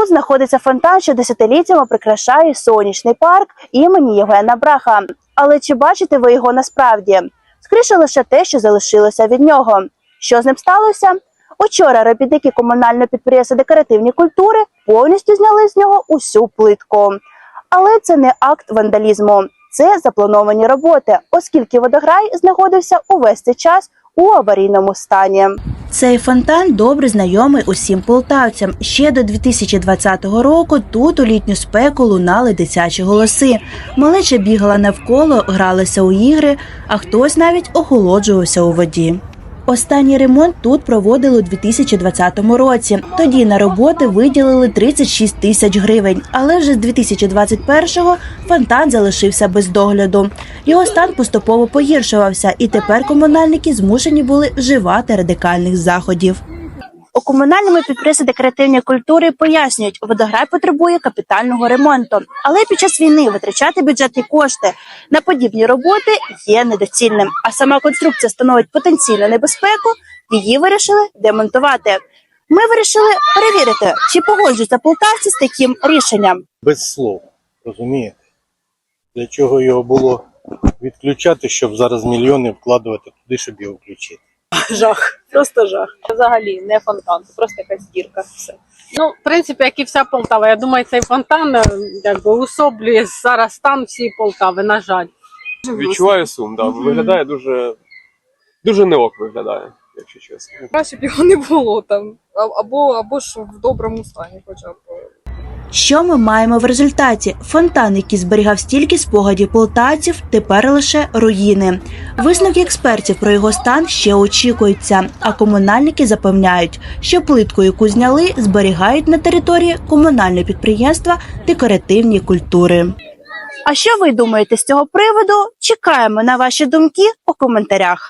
Тут знаходиться фонтан, що десятиліттями прикрашає сонячний парк імені Євгена Браха. Але чи бачите ви його насправді? Скоріше лише те, що залишилося від нього. Що з ним сталося? Учора робітники комунального підприємства декоративні культури повністю зняли з нього усю плитку. Але це не акт вандалізму, це заплановані роботи, оскільки водограй знаходився увесь цей час у аварійному стані. Цей фонтан добре знайомий усім полтавцям. Ще до 2020 року тут у літню спеку лунали дитячі голоси. Малеча бігала навколо, гралася у ігри, а хтось навіть охолоджувався у воді. Останній ремонт тут проводили у 2020 році. Тоді на роботи виділили 36 тисяч гривень, але вже з 2021-го фонтан залишився без догляду. Його стан поступово погіршувався, і тепер комунальники змушені були вживати радикальних заходів. У комунальному підприємстві декоративної культури пояснюють, водограй потребує капітального ремонту, але під час війни витрачати бюджетні кошти на подібні роботи є недоцільним. А сама конструкція становить потенційну небезпеку. Її вирішили демонтувати. Ми вирішили перевірити, чи погоджуються полтавці з таким рішенням. без слов. Розумієте? Для чого його було відключати, щоб зараз мільйони вкладувати туди, щоб його включити. Жах, просто жах. Взагалі не фонтан, це просто якась дірка. Все. Ну, в принципі, як і вся Полтава. Я думаю, цей фонтан е, якби усоблює зараз стан всієї Полтави, на жаль. Відчуваю сум, да. Виглядає дуже, дуже не ок виглядає, якщо чесно. Краще б його не було там. Або, або ж в доброму стані, хоча б. Що ми маємо в результаті? Фонтан, який зберігав стільки спогадів полтавців, тепер лише руїни. Висновки експертів про його стан ще очікуються. А комунальники запевняють, що плитку, яку зняли, зберігають на території комунального підприємства декоративні культури. А що ви думаєте з цього приводу? Чекаємо на ваші думки у коментарях.